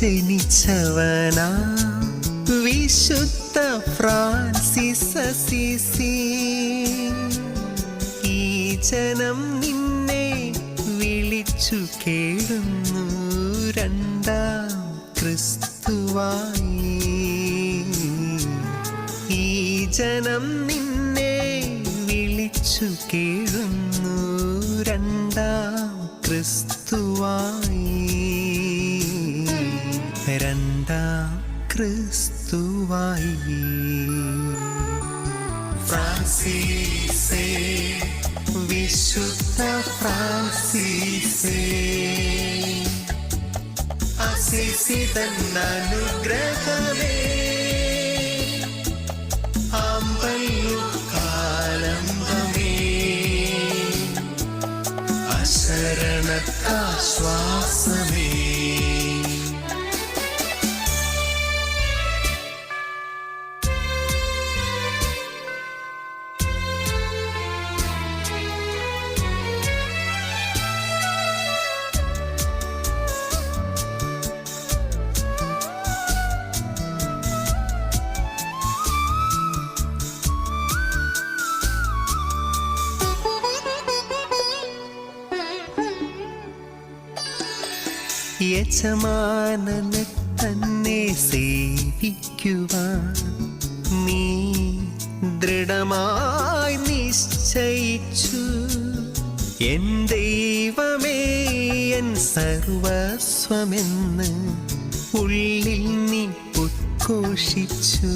ജനിച്ചവനാ. വിശുദ്ധ Francis Assisi. ഈ ജനം നിന്നെ വിളിച്ചു കേടുന്നു രണ്ടാം ക്രിസ്തുവായി. ഈ ജനം നിന്നെ വിളിച്ചു കേടുന്നു രണ്ടാം ക്രിസ്തുവായി. രണ്ടാം ക്രിസ്തുവായി ഫ്രാൻസീസേ വിശുദ്ധ ഫ്രാൻസീസേ. അസിസി തന്നനുഗ്രഹമേ അമ്പല്ലു കാലംബമേ അശരണത്താശ്വാസമേ. യജമാനനെ തന്നെ സേവിക്കുവാൻ നീ ദൃഢമായി നിശ്ചയിച്ചു. എൻ ദൈവമേ എൻ സർവസ്വമെന്ന് ഉള്ളിൽ നീ ഉദ്ഘോഷിച്ചു.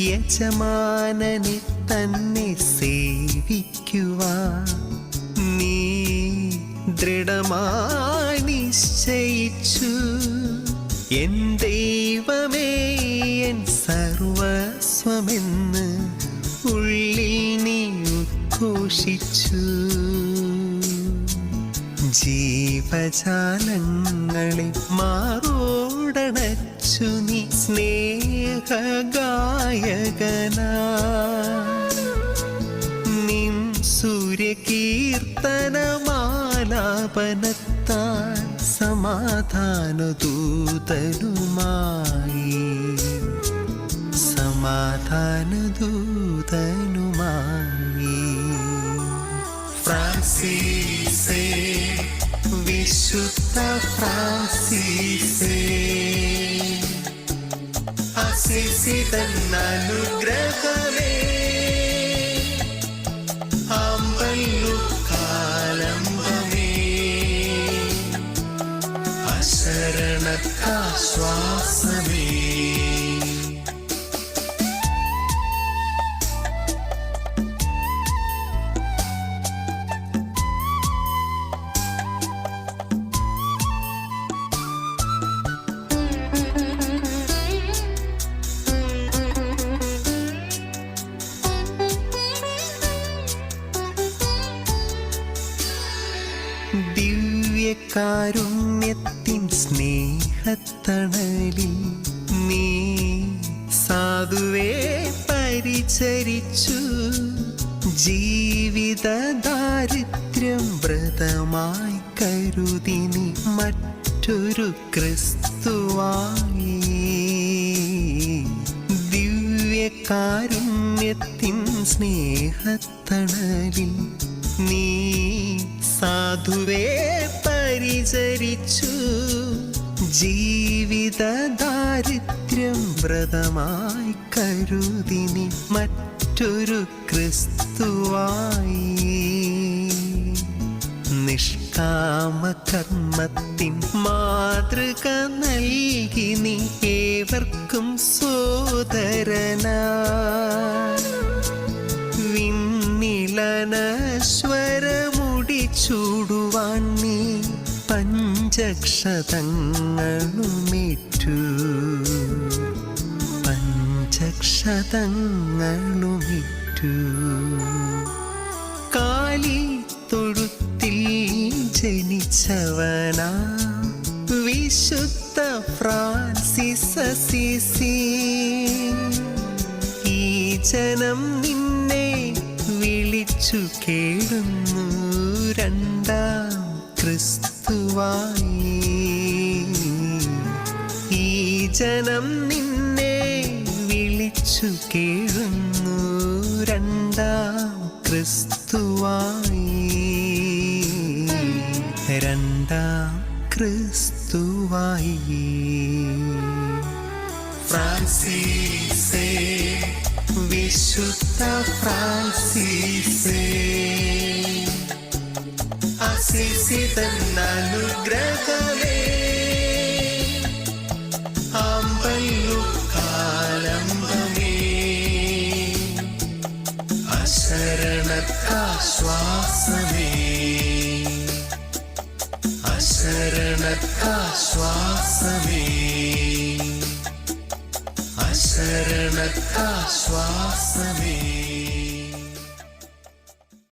യജമാനനെ തന്നെ സേവിക്കുവാൻ ദൃഢമായി നിശ്ചയിച്ചു. എൻ ദൈവമേ എൻ സർവസ്വമെന്ന് ഉള്ളിൽ നീ ഉദ്ഘോഷിച്ചു. ജീവജാലങ്ങളെ മാറോടണച്ചു നീ സ്നേഹഗായകനാ. നിൻ സൂര്യകീർത്തനമാലാപനത്താൻ സമാധാനദൂതനുമായി. സമാധാനദൂതനുമായി. ഫ്രാൻസീസേ വിശുദ്ധ ഫ്രാൻസീസേ അസിസി തന്നനുഗ്രഹമേ അശരണത്താശ്വാസമേ ദിവ്യകാരുണ്യത്തിൻ സ്നേഹത്തണലിൽ നീ സാധുവേ പരിചരിച്ചു. ജീവിത ദാരിദ്ര്യം വ്രതമായി കരുതി നീ മറ്റൊരു ക്രിസ്തുവായി. ദിവ്യകാരുണ്യത്തിൻ സ്നേഹത്തണലിൽ നീ സാധുവേ പരിചരിച്ചു. ജീവിത ദാരിദ്ര്യം വ്രതമായി കരുതിനി മറ്റൊരു ക്രിസ്തുവായി. നിഷ്കാമ കർമ്മത്തിൻ മാതൃക നൽകി നീ ഏവർക്കും സോദരന വിന്നിലനശ്വരമുടി നീ പഞ്ചക്ഷതങ്ങളുമിറ്റു. പഞ്ചക്ഷതങ്ങളുമിറ്റു. കാലി തൊഴുത്തിൽ ജനിച്ചവനാ. വിശുദ്ധ ഫ്രാൻസിസീ ഈ ജനം നിന്നെ വിളിച്ചു കേടുന്നു രണ്ടാം ക്രിസ്തുവായി ജനം നിന്നെ വിളിച്ചു കേഴുന്നു രണ്ടാം ക്രിസ്തുവായി. രണ്ടാം ക്രിസ്തുവായി. ഫ്രാൻസിസേ വിശുദ്ധ ഫ്രാൻസിസേ. അസിസി തന്നനുഗ്രഹമേ ആമ്പല്ലു കാലംബമേ അശരണത്താശ്വാസമേ. അശരണത്താശ്വാസമേ. അശരണത്താശ്വാസമേ.